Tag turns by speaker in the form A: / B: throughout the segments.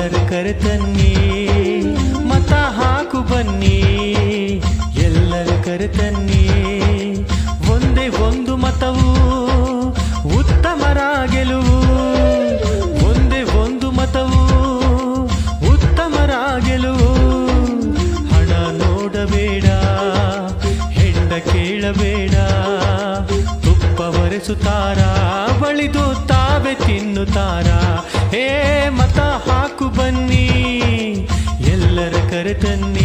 A: ಎಲ್ಲರ ಕರೆತನ್ನಿ, ಮತ ಹಾಕು ಬನ್ನಿ. ಎಲ್ಲರ ಕರೆತನ್ನಿ, ಒಂದೇ ಒಂದು ಮತವು ಉತ್ತಮರ ಗೆಲುವು ಒಂದೇ ಒಂದು ಮತವು ಉತ್ತಮರ ಗೆಲುವು ಹಣ ನೋಡಬೇಡ, ಹೆಂಡ ಕೇಳಬೇಡ. ತುಪ್ಪ ಒರೆಸುತ್ತಾರ, ಬಳಿದು ತಾವೇ ತಿನ್ನುತ್ತಾರ? ಹೇ, ಮತ ಹಾಕು ಎಲ್ಲರ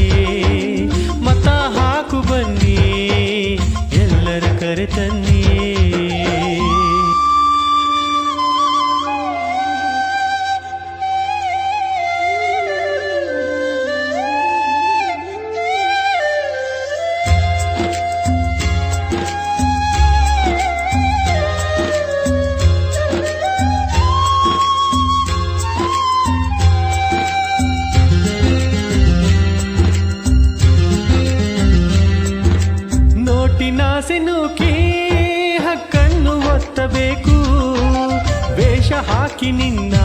A: ಹಾಕಿ ನಿನ್ನ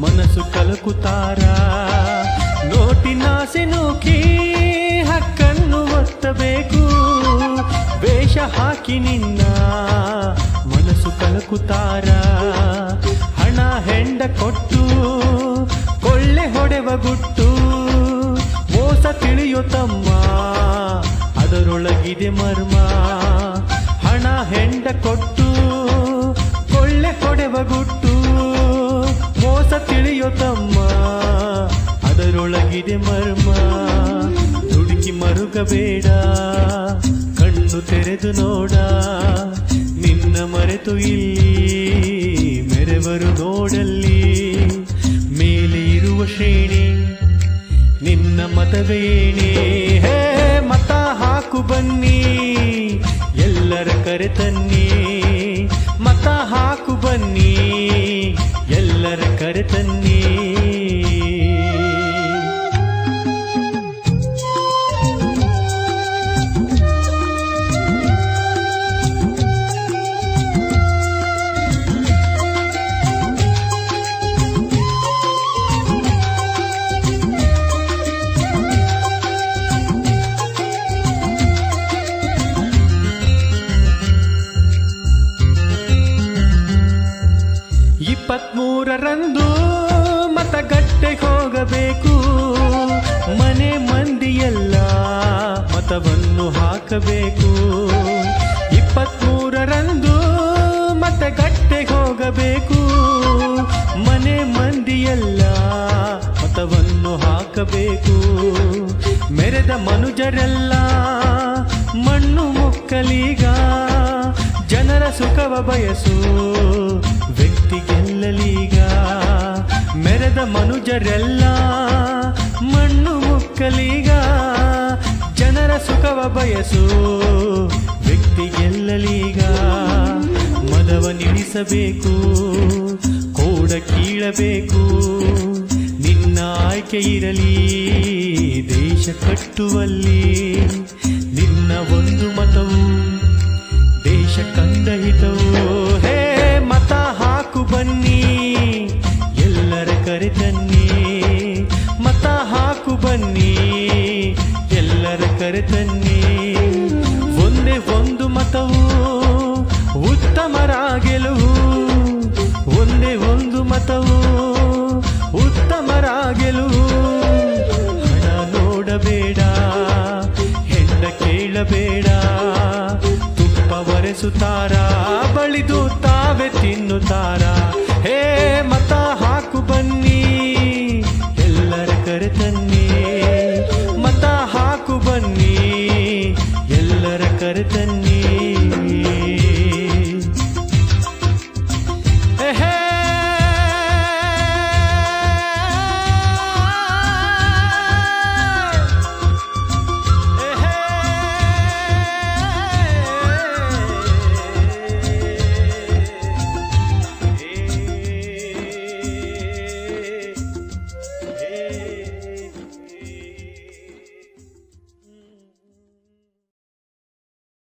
A: ಮನಸ್ಸು ಕಲಕುತಾರ ನೋಟಿನಾಸೆ ನೂಕಿ ಹಕ್ಕನ್ನು ಒತ್ತಬೇಕು. ವೇಷ ಹಾಕಿ ನಿನ್ನ ಮನಸ್ಸು ಕಲಕುತ್ತಾರ. ಹಣ ಹೆಂಡ ಕೊಟ್ಟು, ಕೊಳ್ಳೆ ಹೊಡೆವ ಗುಟ್ಟು. ಮೋಸ ತಿಳಿಯೋ ತಮ್ಮ, ಅದರೊಳಗಿದೆ ಮರ್ಮ. ಹಣ ಹೆಂಡ ಕೊಟ್ಟು ಗುಟ್ಟು ಮೋಸ ತಿಳಿಯೋ ತಮ್ಮ, ಅದರೊಳಗಿದೆ ಮರ್ಮ. ದುಡುಕಿ ಮರುಗಬೇಡ, ಕಣ್ಣು ತೆರೆದು ನೋಡ. ನಿನ್ನ ಮರೆತು ಇಲ್ಲಿ ಮೆರೆವರು ನೋಡಲ್ಲಿ. ಮೇಲೆ ಇರುವ ಶ್ರೇಣಿ, ನಿನ್ನ ಮತವೇಣಿ ಹೇ, ಮತ ಹಾಕು ಬನ್ನಿ, ಎಲ್ಲರ ಕರೆ ತನ್ನಿ. ಮತ ಹಾಕು ಬನ್ನಿ ಎಲ್ಲರ ಕರೆ ಇಪ್ಪತ್ಮೂರರಂದು ಮತಗಟ್ಟೆ ಹೋಗಬೇಕು. ಮನೆ ಮಂದಿಯೆಲ್ಲ ಮತವನ್ನು ಹಾಕಬೇಕು. ಇಪ್ಪತ್ಮೂರರಂದು ಮತಗಟ್ಟೆ ಹೋಗಬೇಕು. ಮನೆ ಮಂದಿಯೆಲ್ಲ ಮತವನ್ನು ಹಾಕಬೇಕು. ಮೆರೆದ ಮನುಜರೆಲ್ಲ ಮಣ್ಣು ಮುಕ್ಕಲೀಗ ಜನರ ಸುಖವ ಬಯಸು ಮನುಜರೆಲ್ಲ ಮಣ್ಣು ಮುಕ್ಕಲಿಗ, ಜನರ ಸುಖವ ಬಯಸು, ವ್ಯಕ್ತಿ ಗೆಲ್ಲಲೀಗ, ಮದವ ನಿಲ್ಲಿಸಬೇಕು, ಕೂಡ ಕೀಳಬೇಕು, ನಿನ್ನ ಆಯ್ಕೆ ಇರಲಿ, ದೇಶ ಕಟ್ಟುವಲ್ಲಿ, ನಿನ್ನ ಒಂದು ಮತವು, ದೇಶ ಕಂದಹಿತವು, ಹೇ ಬೇಡ. ತುಪ್ಪ ಒರೆಸುತ್ತಾರ? ಬಳಿದು ತಾವೆ ತಿನ್ನುತ್ತಾರ? ಹೇ, ಮತ ಹಾಕು ಬನ್ನಿ. ಎಲ್ಲರ ಕರೆ ತನ್ನಿ ಮತ ಹಾಕು ಬನ್ನಿ. ಎಲ್ಲರ ಕರೆ ತನ್ನಿ